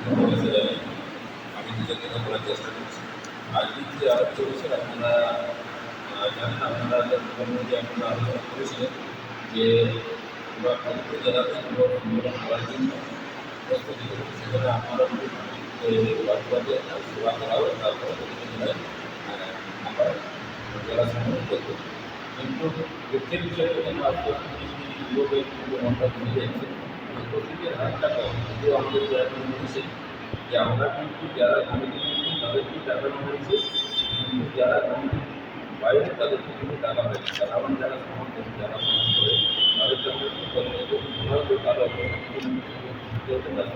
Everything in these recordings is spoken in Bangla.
আমি নিজের কথা বলার চেষ্টা করছি আজকে যে আলোচ্য বিষয় আপনারা জানেন আপনারা যে আপনারা আলোচনা করেছিলেন যে আমরা পবিত্র জেলাতে আমরা করার জন্য প্রস্তুতি করছি সেখানে আপনারা বাদবাদে সেবা আমরা কিন্তু আজকে কমে যাচ্ছে যে আমরা কিন্তু যারা কমিটি করছি তাদেরকে টাকা হয়েছে। কিন্তু যারা কমিটি বাইরে তাদেরকে কিন্তু টাকা হয়েছে সাধারণ যারা সমর্থন যারা সমর্থন করে তাদেরকে আমরা কি করব তারা চলতে পারে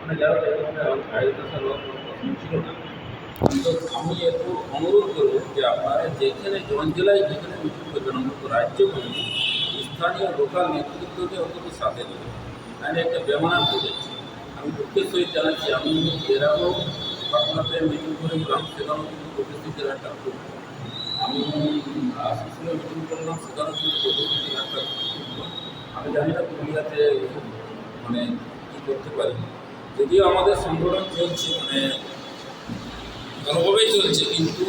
মানে যারা এই ধরনের আয়োজন ছিল না। কিন্তু আমি একটু অনুরোধ করব যে আপনারা যেখানে জেলায় যেখানে মিটিং করবেন অন্তত রাজ্য স্থানীয় লোকাল নেতৃত্বকে অন্তত সাথে দেবে আমি একটা বেমানার করেছি আমি দুঃখের সহিত জানাচ্ছি, আমি এরাও পাটনাতে মিটিং করেছিলাম সেখানেও কিন্তু উপস্থিতির একটা খুব আমি আসামে মিটিং করলাম, সেখানেও কিন্তু উপস্থিতির একটা খুব আমি জানি না পুরুলিয়াতে মানে কী করতে পারি। যদিও আমাদের সংগঠন চলছে মানে ভালোভাবেই চলছে, কিন্তু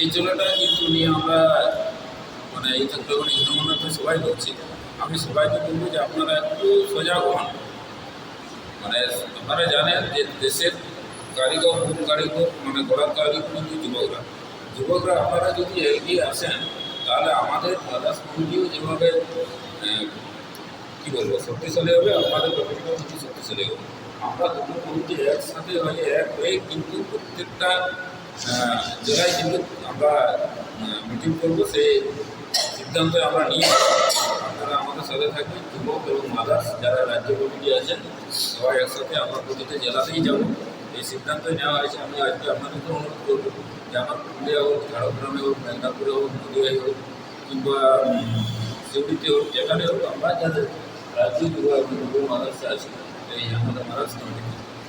এই চলাটা কিন্তু নিয়ে আমরা মানে এই চন্দ্রগণ হিন্দুমন্ডলটা সবাই করছি। আমি সবাইকে বলব যে আপনারা একটু সজাগ হন মানে আপনারা জানেন যে দেশের কারিগর মূল কারিগর মানে গড়ার কারিগর কিন্তু যুবকরা যুবকরা আপনারা যদি এগিয়ে আসেন তাহলে আমাদের মাদার্স কমিটিও যেভাবে আহ, কী বলব শক্তিশালী হবে আমাদের কমিটিও কিন্তু শক্তিশালী হবে আমরা দুটো কমিটি একসাথে হয়ে এক হয়ে কিন্তু প্রত্যেকটা আহ, জেলায় কিন্তু আমরা মিটিং করব সেই সিদ্ধান্ত আমরা নিয়ে সাথে থাকবেন যুবক এবং মাদার্স যারা রাজ্য কমিটি আছেন, সবাই একসাথে আমরা প্রতিটা জেলাতেই যাব। এই সিদ্ধান্ত নেওয়া হয়েছে। আমি আজকে আপনাদেরকে অনুরোধ করব যে আমার পুরুলিয়া হোক, ঝাড়গ্রামে হোক, মেদিনীপুরে হোক, নদিয়ায় হোক, কিংবা সিউড়িতে হোক, যেখানে হোক, আমরা যাদের রাজ্য যুব মাদার্স আছে, এই আমাদের মাদার্স কমিটি,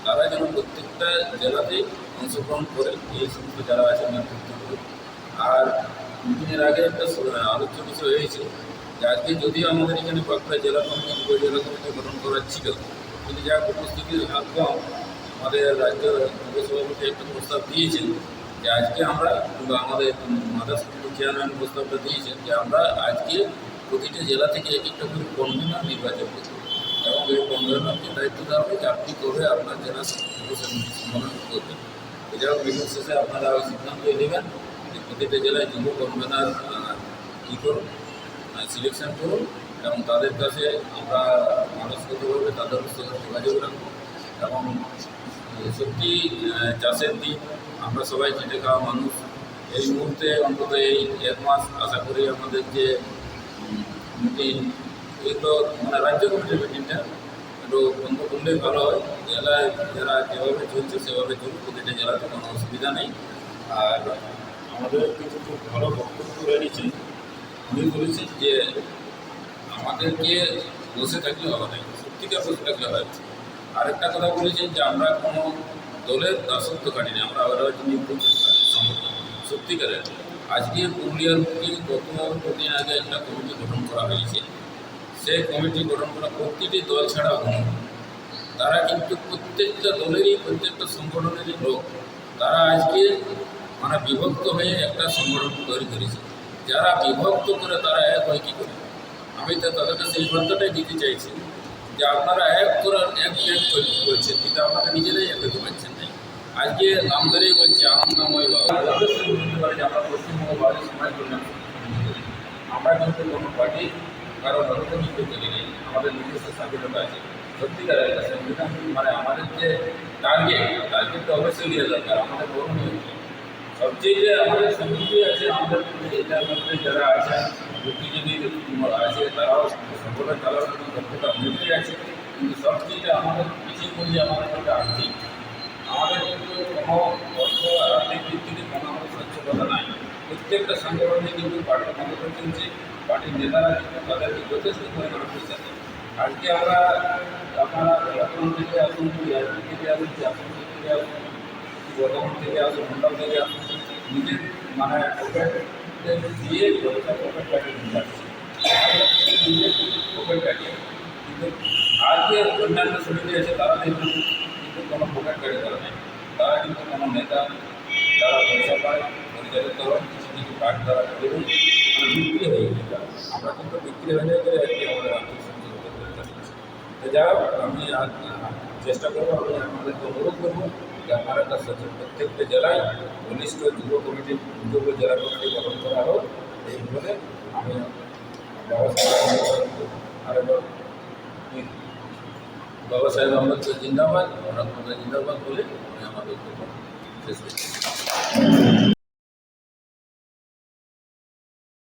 তারা যেন প্রত্যেকটা জেলাতেই অংশগ্রহণ করে, এই সমস্ত যারা আছে নেতৃত্ব করে। আর মিটিংয়ের আগে একটা আলোচ্য বিষয় হয়েছে আজকে যদিও আমাদের এখানে বাঁকুড়া জেলা কমিটি উপজেলা কমিটি গঠন করা ছিল, কিন্তু যা উপস্থিতির হাত আমাদের রাজ্য যুব সভাপতি একটা প্রস্তাব দিয়েছেন যে আজকে আমরা কিংবা আমাদের মাদার্স চেয়ারম্যান প্রস্তাবটা দিয়েছেন যে আমরা আজকে প্রতিটা জেলা থেকে এক একটা করে কনভেনার নির্বাচন করব। এবং এই কনভেনারকে দায়িত্ব দেওয়া হবে যে আপনি কবে আপনার জেলা সম্মেলন করবেন। এছাড়াও মিটিং শেষে আপনারা সিদ্ধান্ত নেবেন যে প্রতিটা জেলায় যুব কনভেনার কী করুন? সিলেকশন করুন এবং তাদের কাছে আমরা মানসগতভাবে তাদের সঙ্গে যোগাযোগ রাখব। এবং সত্যি চাষের দিন আমরা সবাই খেটে খাওয়া মানুষ। এই মুহূর্তে অন্তত এই এক মাস আশা করি আমাদের যে মিটিং এগুলো মানে রাজ্য কমিটির মিটিংটা একটু বন্ধ করলেই ভালো হয়। জেলায় যারা যেভাবে চলছে, সেভাবে চলুক, প্রতিটা জেলাতে কোনো অসুবিধা নেই। আর আমাদের কিছু খুব ভালো বক্তব্য রয়েছে উনি বলেছেন যে আমাদেরকে বসে থাকলে হবে না, সত্যিকার বসে থাকলে হয়। আরেকটা কথা বলেছেন যে আমরা কোনো দলের দাসত্ব কাটি না আমরা সংগঠন সত্যিকারের। আজকে পুরুলিয়ার মুখে গত কদিন আগে একটা কমিটি গঠন করা হয়েছে। সেই কমিটি গঠন করা প্রতিটি দল ছাড়া অন্য তারা কিন্তু প্রত্যেকটা দলেরই, প্রত্যেকটা সংগঠনেরই লোক। তারা আজকে মানে বিভক্ত হয়ে একটা সংগঠন তৈরি করেছে। যারা বিভক্ত করে তারা এক হয় কী করে? আমি তো তাদেরকে সেই বার্তাটাই দিতে চাইছি যে আপনারা এক করার এক এক করে- করছেন কিন্তু আপনারা নিজেরাই এক হতে পারছেন না আজকে নাম ধরেই বলছে, আনন্দময় বাবা। আমরা কিন্তু কোনো পার্টি, কারও অনুপ্রাণিত করি নেই। আমাদের নিজস্ব স্বাধীনতা আছে। সত্যিকার একটা সংবিধান মানে আমাদের যে টার্গেট টার্গেট তো অবশ্যই দেওয়া দরকার। আমাদের করণীয় সবচেয়ে আমাদের সংস্কৃতি আছে আমাদের এটার মধ্যে যারা আছে বুদ্ধিজীবী আছে তারাও সংগঠন চালানোর জন্য দক্ষতা অনেকটাই আছে কিন্তু সবচেয়ে আমাদের পিছিয়ে পড়ছে আমাদের একটা আর্থিক আমাদের কিন্তু কোনো অর্থ আর্থিক দিক থেকে কোনো আমাদের স্বচ্ছতা নাই প্রত্যেকটা সংগঠনে কিন্তু পার্টির মতো চলছে পার্টির নেতারা কিন্তু তাদেরকে যথেষ্ট পরিমাণে পয়সা দেয় আজকে আমরা আপনারা এখন থেকে আসুন বিআরপি থেকে আসুন চাকরি থেকে আসুন বর্ধমান থেকে আসুন মন্ডল থেকে আসুন নিজের মানে পকেট দিয়ে ব্যবসা পকেট কাটিয়ে নিয়ে আসছে নিজের পকেট কাটিয়ে কিন্তু আর যে অন্যান্য সমিতি আছে তারা দেখবেন কিন্তু কোনো ভোটার কার্ড করা নেই তারা কিন্তু কোনো নেতা যারা পয়সা পায় পরিচালিত হয় কিছু কিছু কার্ড তারা করে দেয় মানে বিক্রি হয়ে গেছে তারা। আমরা কিন্তু বিক্রি হয়ে যায় করে আজকে আমাদের আর্থিক সঞ্চয় করতে চাচ্ছি তো যাই হোক আমি আজ চেষ্টা করব আমি আপনাদেরকে অনুরোধ করব যে আমার কাছে প্রত্যেকটা জেলায় ঘনিষ্ঠ যুব কমিটি যুব জেলা কমিটি গঠন করা হোক, এই বলে আমি বাবা সাহেব আম্বেদকর জিন্দাবাদ মহাত্মা জিন্দাবাদ বলে আমি আমাদের শেষ করছি।